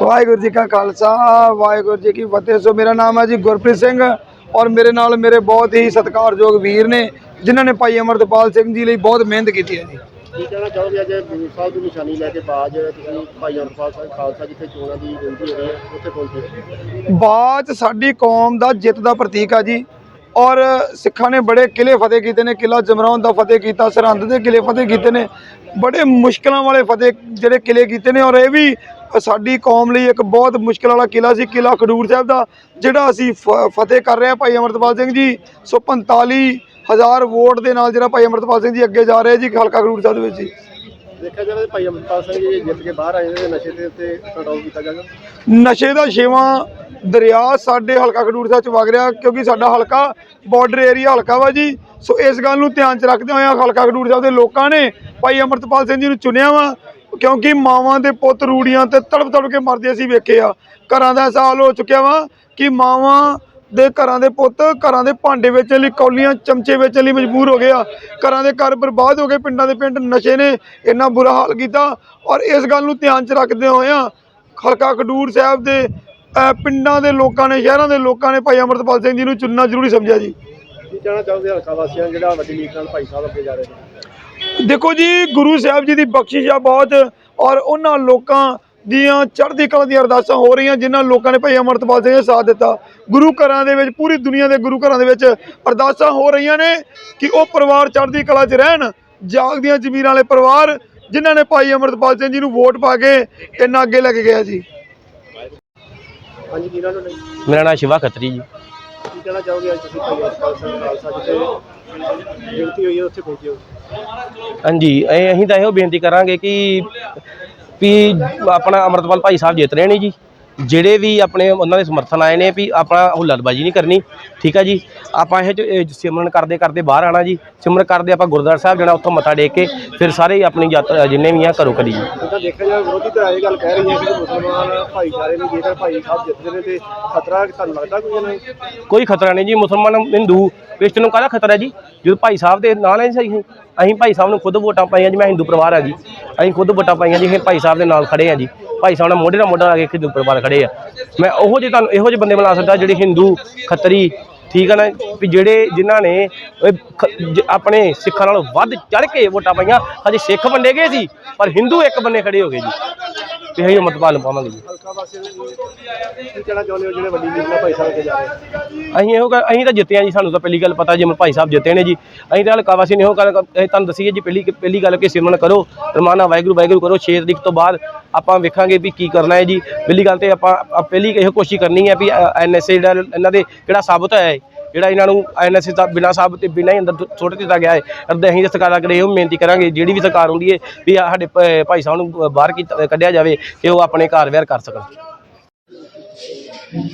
ਵਾਹਿਗੁਰੂ ਜੀ ਕਾ ਖਾਲਸਾ ਵਾਹਿਗੁਰੂ ਜੀ ਕੀ ਫਤਿਹ। ਸੋ ਮੇਰਾ ਨਾਮ ਹੈ ਜੀ ਗੁਰਪ੍ਰੀਤ ਸਿੰਘ ਔਰ ਮੇਰੇ ਨਾਲ ਮੇਰੇ ਬਹੁਤ ਹੀ ਸਤਿਕਾਰਯੋਗ ਵੀਰ ਨੇ ਜਿਨ੍ਹਾਂ ਨੇ ਭਾਈ ਅਮਰਤਪਾਲ ਸਿੰਘ ਜੀ ਲਈ ਬਹੁਤ ਮਿਹਨਤ ਕੀਤੀ ਹੈ ਜੀ। ਕੀ ਕਹਿਣਾ ਚਾਹੋਗੇ ਅੱਜ ਗੁਰੂ ਸਾਹਿਬ ਦੀ ਨਿਸ਼ਾਨੀ ਲੈ ਕੇ ਬਾਜ ਤੁਸੀਂ ਭਾਈ ਅਮਰਪਾਲ ਸਾਹਿਬ ਖਾਲਸਾ ਜਿੱਥੇ ਚੋਣਾਂ ਦੀ ਗਿਣਤੀ ਹੋ ਰਹੀ ਹੈ ਉੱਥੇ ਪਹੁੰਚੇ ਬਾਤ ਸਾਡੀ ਕੌਮ ਦਾ ਜਿੱਤ ਦਾ ਪ੍ਰਤੀਕ ਆ ਜੀ। ਔਰ ਸਿੱਖਾਂ ਨੇ ਬੜੇ ਕਿਲੇ ਫਤਿਹ ਕੀਤੇ ਨੇ ਕਿਲਾ ਜਮਰੌਨ ਦਾ ਫਤਿਹ ਕੀਤਾ ਸਰਹੰਦ ਦੇ ਕਿਲੇ ਫਤਿਹ ਕੀਤੇ ਨੇ। ਬੜੇ ਮੁਸ਼ਕਲਾਂ ਵਾਲੇ ਫਤਿਹ ਜਿਹੜੇ ਕਿਲੇ ਕੀਤੇ ਨੇ ਔਰ ਇਹ ਵੀ ਸਾਡੀ ਕੌਮ ਲਈ ਇੱਕ ਬਹੁਤ ਮੁਸ਼ਕਲ ਵਾਲਾ ਕਿਲਾ ਸੀ ਕਿਲਾ ਖਡੂਰ ਸਾਹਿਬ ਦਾ ਜਿਹੜਾ ਅਸੀਂ ਫਤਿਹ ਕਰ ਰਹੇ ਹਾਂ ਭਾਈ ਅਮਰਤਪਾਲ ਸਿੰਘ ਜੀ। ਸੋ 45 ਹਜ਼ਾਰ ਵੋਟ ਦੇ ਨਾਲ ਜਿਹੜਾ ਭਾਈ ਅਮਰਤਪਾਲ ਸਿੰਘ ਜੀ ਅੱਗੇ ਜਾ ਰਹੇ ਜੀ ਹਲਕਾ ਖਡੂਰ ਸਾਹਿਬ ਦੇ ਵਿੱਚ ਜੀ। ਦੇਖਿਆ ਜਾਵੇ ਤਾਂ ਭਾਈ ਅਮਰਪਾਲ ਸਿੰਘ ਜੀ ਜਿੱਤ ਕੇ ਬਾਹਰ ਆਏ ਨੇ ਨਸ਼ੇ ਦੇ ਉੱਤੇ ਕੰਟਰੋਲ ਕੀਤਾ ਜਾਏਗਾ ਨਸ਼ੇ ਦਾ ਛੇਵਾਂ ਦਰਿਆ ਸਾਡੇ ਹਲਕਾ ਖਡੂਰ ਸਾਹਿਬ ਚ ਵਗ ਰਿਹਾ ਕਿਉਂਕਿ ਸਾਡਾ ਹਲਕਾ ਬਾਰਡਰ ਏਰੀਆ ਹਲਕਾ ਵਾ ਜੀ। ਸੋ ਇਸ ਗੱਲ ਨੂੰ ਧਿਆਨ ਚ ਰੱਖਦੇ ਹੋਏ ਹਲਕਾ ਖਡੂਰ ਸਾਹਿਬ ਦੇ ਲੋਕਾਂ ਨੇ ਭਾਈ ਅਮਰਤਪਾਲ ਸਿੰਘ ਜੀ ਨੂੰ ਚੁਣਿਆ ਵਾ, ਕਿਉਂਕਿ ਮਾਵਾਂ ਦੇ ਪੁੱਤ ਰੂੜੀਆਂ ਤੇ ਤੜਪ ਤੜਪ ਕੇ ਮਰਦੇ ਅਸੀਂ ਵੇਖੇ ਆ। ਘਰਾਂ ਦਾ ਐਸਾ ਹਾਲ ਹੋ ਚੁੱਕਿਆ ਵਾ ਕਿ ਮਾਵਾਂ ਦੇ ਘਰਾਂ ਦੇ ਪੁੱਤ ਘਰਾਂ ਦੇ ਭਾਂਡੇ ਵੇਚਣ ਲਈ, ਕੌਲੀਆਂ, ਚਮਚੇ ਵੇਚਣ ਲਈ ਮਜਬੂਰ ਹੋ ਗਏ ਆ। ਘਰਾਂ ਦੇ ਘਰ ਬਰਬਾਦ ਹੋ ਗਏ, ਪਿੰਡਾਂ ਦੇ ਪਿੰਡ ਨਸ਼ੇ ਨੇ ਇੰਨਾ ਬੁਰਾ ਹਾਲ ਕੀਤਾ। ਔਰ ਇਸ ਗੱਲ ਨੂੰ ਧਿਆਨ 'ਚ ਰੱਖਦੇ ਹੋਏ ਆ ਹਲਕਾ ਖਡੂਰ ਸਾਹਿਬ ਦੇ ਪਿੰਡਾਂ ਦੇ ਲੋਕਾਂ ਨੇ, ਸ਼ਹਿਰਾਂ ਦੇ ਲੋਕਾਂ ਨੇ ਭਾਈ ਅਮਰਤਪਾਲ ਸਿੰਘ ਜੀ ਨੂੰ ਚੁਣਨਾ ਜ਼ਰੂਰੀ ਸਮਝਿਆ ਜੀ। ਕਹਿਣਾ ਚਾਹੋਗੇ ਹਲਕਾ ਵਾਸੀਆਂ ਜਿਹੜਾ ਵੱਡੀ ਲੀਡ ਨਾਲ ਭਾਈ ਸਾਹਿਬ ਅੱਗੇ ਜਾ ਰਹੇ ਨੇ? ਦੇਖੋ ਜੀ ਗੁਰੂ ਸਾਹਿਬ ਜੀ ਦੀ ਬਖਸ਼ਿਸ਼ ਆ ਬਹੁਤ ਔਰ ਉਹਨਾਂ ਲੋਕਾਂ ਦੀਆਂ ਚੜ੍ਹਦੀ ਕਲਾ ਦੀਆਂ ਅਰਦਾਸਾਂ ਹੋ ਰਹੀਆਂ ਜਿਨ੍ਹਾਂ ਲੋਕਾਂ ਨੇ ਭਾਈ ਅਮਰਤਪਾਲ ਸਿੰਘ ਦਾ ਸਾਥ ਦਿੱਤਾ। ਗੁਰੂ ਘਰਾਂ ਦੇ ਵਿੱਚ ਪੂਰੀ ਦੁਨੀਆ ਦੇ ਗੁਰੂ ਘਰਾਂ ਦੇ ਵਿੱਚ ਅਰਦਾਸਾਂ ਹੋ ਰਹੀਆਂ ਨੇ ਕਿ ਉਹ ਪਰਿਵਾਰ ਚੜ੍ਹਦੀ ਕਲਾ 'ਚ ਰਹਿਣ ਜਾਗਦੀਆਂ ਜ਼ਮੀਰਾਂ ਵਾਲੇ ਪਰਿਵਾਰ ਜਿਨ੍ਹਾਂ ਨੇ ਭਾਈ ਅਮਰਤਪਾਲ ਸਿੰਘ ਜੀ ਨੂੰ ਵੋਟ ਪਾ ਕੇ ਇੰਨਾ ਅੱਗੇ ਲੈ ਕੇ ਗਿਆ ਜੀ। ਹਾਂਜੀ? ਮੇਰਾ ਨਾਮ ਸ਼ਿਵਾ ਖੱਤਰੀ ਜੀ। ਕਹਿਣਾ ਚਾਹੋਗੇ ਅੱਜ ਤੁਸੀਂ ਭਾਈ ਅਮਰਪਾਲ ਸਿੰਘ ਖਾਲਸਾ ਜਿੱਥੇ ਗਿਣਤੀ ਹੋਈ ਹੈ, ਉੱਥੇ ਪਹੁੰਚੇ ਹੋ? ਹਾਂਜੀ ਅਸੀਂ ਤਾਂ ਇਹੋ ਬੇਨਤੀ ਕਰਾਂਗੇ ਕਿ ਵੀ ਆਪਣਾ ਅਮਰਤਪਾਲ ਭਾਈ ਸਾਹਿਬ ਜਿੱਤ ਰਹੇ ਨੇ ਜੀ। ਜਿਹੜੇ ਵੀ ਆਪਣੇ ਉਹਨਾਂ ਦੇ ਸਮਰਥਨ ਆਏ ਨੇ ਵੀ ਆਪਣਾ ਹੁੱਲੜਬਾਜੀ ਨਹੀਂ ਕਰਨੀ ਠੀਕ ਆ ਜੀ? ਆਪਾਂ ਇਹ ਸਿਮਰਨ ਕਰਦੇ ਕਰਦੇ ਬਾਹਰ ਆਣਾ ਜੀ। ਸਿਮਰਨ ਕਰਦੇ ਆਪਾਂ ਗੁਰਦੁਆਰਾ ਸਾਹਿਬ ਜਾਣਾ ਉੱਥੋਂ ਮੱਥਾ ਟੇਕ ਕੇ ਫਿਰ ਸਾਰੇ ਆਪਣੀ ਯਾਤਰਾ ਜਿੰਨੇ ਵੀ ਆ ਘਰੋਂ ਕਰੀ ਜੀ। ਜਿੱਦਾਂ ਦੇਖਿਆ ਜਾਵੇ ਵਿਰੋਧੀ ਤਾਂ ਇਹ ਗੱਲ ਕਹਿ ਰਹੀ ਹੈ ਕਿ ਮੁਸਲਮਾਨ ਭਾਈਚਾਰੇ ਨੂੰ ਜੇਕਰ ਭਾਈ ਸਾਹਿਬ ਜਿੱਤਦੇ ਨੇ ਤੇ ਖਤਰਾ ਤੁਹਾਨੂੰ ਲੱਗਦਾ ਕੋਈ ਨਹੀਂ ਕੋਈ ਖਤਰਾ ਨਹੀਂ ਜੀ ਮੁਸਲਮਾਨ ਹਿੰਦੂ ਕ੍ਰਿਸਚਨ ਨੂੰ ਕਾਹਦਾ ਖਤਰਾ ਜੀ? ਜਦੋਂ ਭਾਈ ਸਾਹਿਬ ਦੇ ਨਾਲ ਹੈ ਸਹੀ ਅਸੀਂ ਭਾਈ ਸਾਹਿਬ ਨੂੰ ਖੁਦ ਵੋਟਾਂ ਪਾਈਆਂ ਜੀ ਮੈਂ ਹਿੰਦੂ ਪਰਿਵਾਰ ਆ ਜੀ। ਅਸੀਂ ਖੁਦ ਵੋਟਾਂ ਪਾਈਆਂ ਜੀ ਫਿਰ ਭਾਈ ਸਾਹਿਬ ਦੇ ਨਾਲ ਖੜੇ ਆ ਜੀ। ਭਾਈ ਸਾਹਿਬ ਨਾਲ ਮੋਢੇ ਨਾਲ ਮੋਢਾ ਲਾ ਕੇ ਉੱਪਰ ਪਰਿਵਾਰ ਖੜੇ ਆ। ਮੈਂ ਉਹੋ ਜਿਹੇ ਤੁਹਾਨੂੰ ਇਹੋ ਜਿਹੇ ਬੰਦੇ ਬਣਾ ਸਕਦਾ ਜਿਹੜੇ ਹਿੰਦੂ ਖੱਤਰੀ, ਠੀਕ ਹੈ ਨਾ? ਵੀ ਜਿਹੜੇ ਜਿਨ੍ਹਾਂ ਨੇ ਆਪਣੇ ਸਿੱਖਾਂ ਨਾਲੋਂ ਵੱਧ ਚੜ ਕੇ ਵੋਟਾਂ ਪਾਈਆਂ। ਹਜੇ ਸਿੱਖ ਵੰਡੇ ਗਏ ਸੀ, ਪਰ ਹਿੰਦੂ ਇੱਕ ਬੰਨੇ ਖੜੇ ਹੋ ਗਏ ਜੀ। ਤੇ ਅਸੀਂ ਅਮਰਪਾਲ ਨੂੰ ਪਾਵਾਂਗੇ ਜੀ। ਹਲਕਾ ਵਾਸੀਆਂ ਨੂੰ ਕੀ ਕਹਿਣਾ ਚਾਹੁੰਦੇ ਹੋ ਜਿਹੜੇ ਵੱਡੀ ਲੀਡ ਨਾਲ ਭਾਈ ਸਾਹਿਬ ਅੱਗੇ ਜਾ ਰਹੇ ਨੇ? ਅਸੀਂ ਇਹੋ ਗੱਲ- ਅਸੀਂ ਤਾਂ ਜਿੱਤੇ ਆ ਜੀ ਸਾਨੂੰ ਤਾਂ ਪਹਿਲੀ ਗੱਲ ਪਤਾ ਜੀ ਅਮਰ ਭਾਈ ਸਾਹਿਬ ਜਿੱਤੇ ਨੇ ਜੀ। ਅਸੀਂ ਤਾਂ ਹਲਕਾ ਵਾਸੀ ਨੇ ਇਹੋ ਗੱਲ ਇਹ ਤੁਹਾਨੂੰ ਦਸੀਏ ਜੀ ਪਹਿਲੀ ਪਹਿਲੀ ਗੱਲ ਕਿ ਸਿਮਰਨ ਕਰੋ ਰਮਾਨਾ ਵਾਹਿਗੁਰੂ ਵਾਹਿਗੁਰੂ ਕਰੋ 6 ਤਰੀਕ ਤੋਂ ਬਾਅਦ ਆਪਾਂ ਵੇਖਾਂਗੇ ਵੀ ਕੀ ਕਰਨਾ ਹੈ ਜੀ। ਪਹਿਲੀ ਗੱਲ ਤੇ ਆਪਾਂ ਆਪਾਂ ਪਹਿਲੀ ਇਹੋ ਕੋਸ਼ਿਸ਼ ਕਰਨੀ ਹੈ ਵੀ ਐਨਐਸਏ ਜਿਹੜਾ ਇਹਨਾਂ ਦੇ ਕਿਹੜਾ ਸਾਬਤ ਹੋਇਆ ਹੈ। ਜਿਹੜਾ ਇਹਨਾਂ ਨੂੰ ਐਨਐਸਏ ਦਾ ਬਿਨਾ ਸਾਹਿਬ ਤੇ ਬਿਨਾ ਹੀ ਅੰਦਰ ਸੁੱਟ ਦਿੱਤਾ ਗਿਆ ਹੈ। ਅਰਦੇ ਅਸੀਂ ਤਾਂ ਸਰਕਾਰਾਂ ਕਰੇ ਇਹੋ ਬੇਨਤੀ ਕਰਾਂਗੇ, ਜਿਹੜੀ ਵੀ ਸਰਕਾਰ ਹੁੰਦੀ ਹੈ ਵੀ ਆਹ ਸਾਡੇ ਭ- ਭਾਈ ਸਾਹਿਬ ਨੂੰ ਬਾਹਰ ਕੀਤਾ, ਕੱਢਿਆ ਜਾਵੇ ਕਿ ਉਹ ਆਪਣੇ ਘਰ ਵਿਹਾਰ ਕਰ ਸਕਣ।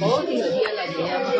ਬਹੁਤ ਹੀ ਵਧੀਆ ਲੱਗਿਆ। ਮਾਹੌਲ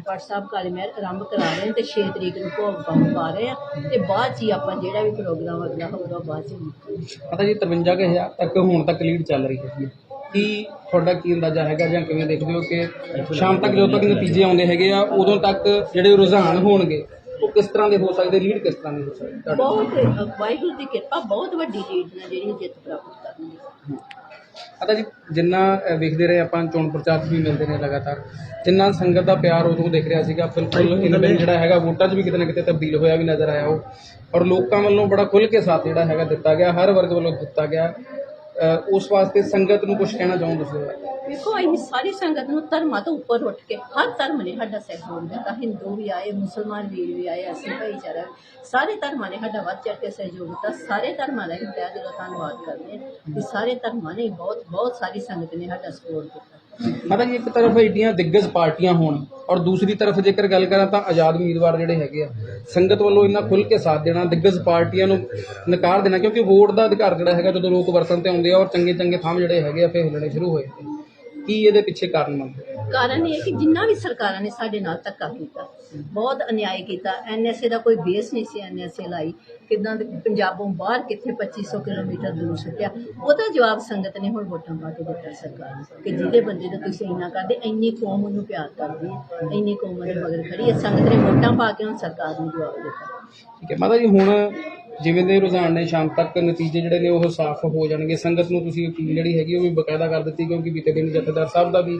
ਪਾਠ ਸਾਹਿਬ ਕਾਲੇ ਮਹਿਰ ਆਰੰਭ ਕਰਾ ਰਹੇ ਹਾਂ ਤੇ 6 ਤਰੀਕ ਨੂੰ ਭੋਗ ਪਾਉਣ ਪਾ ਰਹੇ ਹਾਂ ਤੇ ਬਾਅਦ 'ਚ ਹੀ ਆਪਾਂ ਜਿਹੜਾ ਵੀ ਪ੍ਰੋਗਰਾਮ ਅਗਲਾ ਹੋਊਗਾ ਬਾਅਦ 'ਚ ਹੀ ਪਤਾ ਜੀ 53000 ਤੱਕ ਹੁਣ ਤੱਕ ਲੀਡ ਚੱਲ ਰਹੀ ਹੈ। ਕੀ ਤੁਹਾਡਾ ਕੀ ਅੰਦਾਜ਼ਾ ਹੈਗਾ ਜਾਂ ਕਿਵੇਂ ਦੇਖਦੇ ਹੋ ਕਿ ਸ਼ਾਮ ਤੱਕ ਜਦੋਂ ਤੱਕ ਨਤੀਜੇ ਆਉਂਦੇ ਹੈਗੇ ਆ, ਉਦੋਂ ਤੱਕ ਜਿਹੜੇ ਰੁਝਾਨ ਹੋਣਗੇ? ਉਹ ਕਿਸ ਤਰ੍ਹਾਂ ਦੇ ਹੋ ਸਕਦੇ? ਲੀਡ ਕਿਸ ਤਰ੍ਹਾਂ ਦੀ ਹੋ ਸਕਦੀ? ਤੁਹਾਡੇ ਬਹੁਤ ਵਾਹਿਗੁਰੂ ਦੀ ਕਿਰਪਾ ਬਹੁਤ ਵੱਡੀ ਲੀਡ ਨਾਲ ਜਿਹੜੀ ਜਿੱਤ ਪ੍ਰਾਪਤ ਕਰਨੀ ਹੈ। ਪਤਾ ਜੀ ਜਿੰਨਾ ਵੇਖਦੇ ਰਹੇ ਆਪਾਂ ਚੋਣ ਪ੍ਰਚਾਰ 'ਚ ਵੀ ਮਿਲਦੇ ਨੇ ਲਗਾਤਾਰ। ਜਿੰਨਾ ਸੰਗਤ ਦਾ ਪਿਆਰ ਉਦੋਂ ਦਿਖ ਰਿਹਾ ਸੀਗਾ ਬਿਲਕੁਲ ਇਹਨਾਂ ਦਿਨ ਜਿਹੜਾ ਹੈਗਾ ਵੋਟਾਂ 'ਚ ਵੀ ਕਿਤੇ ਨਾ ਕਿਤੇ ਤਬਦੀਲ ਹੋਇਆ ਵੀ ਨਜ਼ਰ ਆਇਆ ਉਹ। ਔਰ ਲੋਕਾਂ ਵੱਲੋਂ ਬੜਾ ਖੁੱਲ੍ਹ ਕੇ ਸਾਥ ਜਿਹੜਾ ਹੈਗਾ ਦਿੱਤਾ ਗਿਆ ਹਰ ਵਰਗ ਵੱਲੋਂ ਦਿੱਤਾ ਗਿਆ। ਉਸ ਵਾਸਤੇ ਸੰਗਤ ਨੂੰ ਕੁਝ ਕਹਿਣਾ ਚਾਹੋ ਤੁਸੀਂ? ਵੇਖੋ ਅਸੀਂ ਸਾਰੀ ਸੰਗਤ ਨੂੰ ਧਰਮਾਂ ਤੋਂ ਉੱਪਰ ਉੱਠ ਕੇ ਹਰ ਧਰਮ ਨੇ ਸਾਡਾ ਸਹਿਯੋਗ ਦਿੱਤਾ। ਹਿੰਦੂ ਵੀ ਆਏ ਮੁਸਲਮਾਨ ਵੀਰ ਵੀ ਆਏ ਅਸੀਂ ਭਾਈਚਾਰਾ। ਸਾਰੇ ਧਰਮਾਂ ਨੇ ਸਾਡਾ ਵੱਧ ਚੜ੍ਹ ਕੇ ਸਹਿਯੋਗ ਦਿੱਤਾ। ਸਾਰੇ ਧਰਮਾਂ ਦਾ ਤਹਿ ਦਿਲੋਂ ਧੰਨਵਾਦ ਕਰਦੇ ਹਾਂ। ਕਿ ਸਾਰੇ ਧਰਮਾਂ ਨੇ ਬਹੁਤ ਬਹੁਤ ਸਾਰੀ ਸੰਗਤ ਨੇ ਸਾਡਾ ਸਪੋਰਟ ਕੀਤਾ ਮਤਲਬ ਇੱਕ ਤਰਫ ਏਡੀਆਂ ਦਿੱਗਜ ਪਾਰਟੀਆਂ ਹੋਣ ਔਰ ਦੂਸਰੀ ਤਰਫ ਜੇਕਰ ਗੱਲ ਕਰਾਂ ਤਾਂ ਆਜ਼ਾਦ ਉਮੀਦਵਾਰ ਜਿਹੜੇ ਹੈਗੇ ਆ ਸੰਗਤ ਵੱਲੋਂ ਇੰਨਾ ਖੁੱਲ੍ਹ ਕੇ ਸਾਥ ਦੇਣਾ, ਦਿੱਗਜ ਪਾਰਟੀਆਂ ਨੂੰ ਨਕਾਰ ਦੇਣਾ, ਕਿਉਂਕਿ ਵੋਟ ਦਾ ਅਧਿਕਾਰ ਜਿਹੜਾ ਹੈਗਾ ਜਦੋਂ ਲੋਕ ਵਰਤਨ ਤੇ ਆਉਂਦੇ ਆ ਔਰ ਚੰਗੇ ਚੰਗੇ ਥਾਂ ਜਿਹੜੇ ਹੈਗੇ ਆ, ਫੇਰ ਹਿੱਲਣੇ ਸ਼ੁਰੂ ਹੋਏ। ਕੀ ਇਹਦੇ ਪਿੱਛੇ ਕਾਰਨ ਮੰਨਦੇ ਕਾਰਨ ਇਹ ਕਿ ਜਿੰਨਾ ਵੀ ਸਰਕਾਰਾਂ ਨੇ ਸਾਡੇ ਨਾਲ ਧੱਕਾ ਕੀਤਾ, ਬਹੁਤ ਅਨਿਆਏ ਕੀਤਾ ਐਨਐਸਏ ਦਾ ਕੋਈ ਬੇਸ ਨਹੀਂ ਸੀ ਐਨਐਸਏ ਲਾਈ, ਕਿਦਾਂ ਪੰਜਾਬੋਂ ਬਾਹਰ ਕਿੱਥੇ 2500 ਕਿਲੋਮੀਟਰ ਦੂਰ ਸੁੱਟਿਆ, ਉਹਦਾ ਜਵਾਬ ਸੰਗਤ ਨੇ ਹੁਣ ਵੋਟਾਂ ਪਾ ਕੇ ਦਿੱਤਾ ਸਰਕਾਰ ਨੂੰ, ਕਿ ਜਿਹਦੇ ਬੰਦੇ ਦਾ ਤੁਸੀਂ ਇੰਨਾ ਕਰਦੇ, ਇੰਨੀ ਕੌਮ ਉਹਨੂੰ ਪਿਆਰ ਕਰਦੀ ਹੈ, ਇੰਨੀ ਕੌਮ ਉਹਦੇ ਮਗਰ ਖੜੀ ਹੈ, ਸੰਗਤ ਨੇ ਵੋਟਾਂ ਪਾ ਕੇ ਹੁਣ ਸਰਕਾਰ ਨੂੰ ਜਵਾਬ ਦਿੱਤਾ। ਠੀਕ ਹੈ, ਮਾਤਾ ਜੀ, ਹੁਣ ਜਿਵੇਂ ਦੇ ਰੁਝਾਨ ਨੇ, ਸ਼ਾਮ ਤੱਕ ਨਤੀਜੇ ਜਿਹੜੇ ਨੇ ਉਹ ਸਾਫ਼ ਹੋ ਜਾਣਗੇ, ਸੰਗਤ ਨੂੰ ਤੁਸੀਂ ਅਪੀਲ ਜਿਹੜੀ ਹੈਗੀ ਉਹ ਵੀ ਬਕਾਇਦਾ ਕਰ ਦਿੱਤੀ, ਕਿਉਂਕਿ ਬੀਤੇ ਦਿਨ ਜਥੇਦਾਰ ਸਾਹਿਬ ਦਾ ਵੀ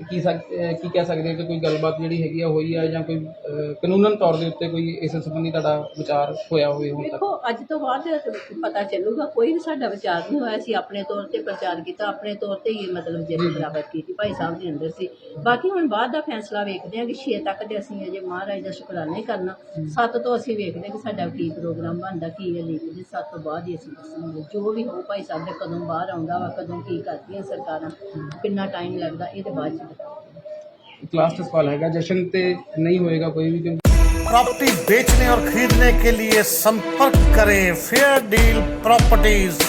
ਕੀ ਸਕ- ਕੀ ਕਹਿ ਸਕਦੇ ਹੋ ਕਿ ਕੋਈ ਗੱਲਬਾਤ ਜਿਹੜੀ ਹੈਗੀ ਆ ਹੋਈ ਆ ਜਾਂ ਕੋਈ ਅ, ਕਾਨੂੰਨਨ ਤੌਰ ਦੇ ਉੱਤੇ ਕੋਈ ਇਸ ਸੰਬੰਧੀ ਤੁਹਾਡਾ ਵਿਚਾਰ ਹੋਇਆ ਹੋਵੇ ਹੁਣ ਤੱਕ? ਦੇਖੋ ਅੱਜ ਤੋਂ ਬਾਅਦ ਪਤਾ ਚੱਲੂਗਾ ਕੋਈ ਵੀ ਸਾਡਾ ਵਿਚਾਰ ਨਹੀਂ ਹੋਇਆ ਸੀ ਆਪਣੇ ਤੌਰ ਤੇ ਪ੍ਰਚਾਰ ਕੀਤਾ ਆਪਣੇ ਤੌਰ ਤੇ ਹੀ ਮਤਲਬ ਜਿੱਤ ਪ੍ਰਾਪਤ ਕੀਤੀ ਭਾਈ ਸਾਹਿਬ ਦੇ ਅੰਦਰ ਸੀ। ਬਾਕੀ ਹੁਣ ਬਾਅਦ ਦਾ ਫੈਸਲਾ ਵੇਖਦੇ ਹਾਂ ਕਿ 6 ਤੱਕ ਤੇ ਅਸੀਂ ਅਜੇ ਮਹਾਰਾਜ ਦਾ ਸ਼ੁਕਰਾਨਾ ਹੀ ਕਰਨਾ। 7 ਤੋਂ ਅਸੀਂ ਵੇਖਦੇ ਹਾਂ ਕਿ ਸਾਡਾ ਕੀ ਪ੍ਰੋਗਰਾਮ ਬਣਦਾ ਕੀ ਹੈ ਲੀਕ ਦੇ 7 ਤੋਂ ਬਾਅਦ ਹੀ ਅਸੀਂ ਦੱਸਾਂਗੇ। ਜੋ ਵੀ ਹੋ ਭਾਈ ਸਾਹਿਬ ਦੇ ਕਦੋਂ ਬਾਹਰ ਆਉਂਦਾ ਵਾ ਕਦੋਂ ਕੀ ਕਰਦੀਆਂ ਸਰਕਾਰਾਂ ਕਿੰਨਾ ਟਾਈਮ ਲੱਗਦਾ ਇਹਦੇ ਬਾਅਦ ਚ ਇੱਕ ਲਾਸਟ ਸਵਾਲ ਹੈਗਾ ਜਸ਼ਨ ਤੇ ਨਹੀਂ ਹੋਏਗਾ ਕੋਈ ਵੀ ਕਿਉਂਕਿ प्रॉपर्टी बेचने और खरीदने के लिए संपर्क करें फेयर डील प्रॉपर्टीज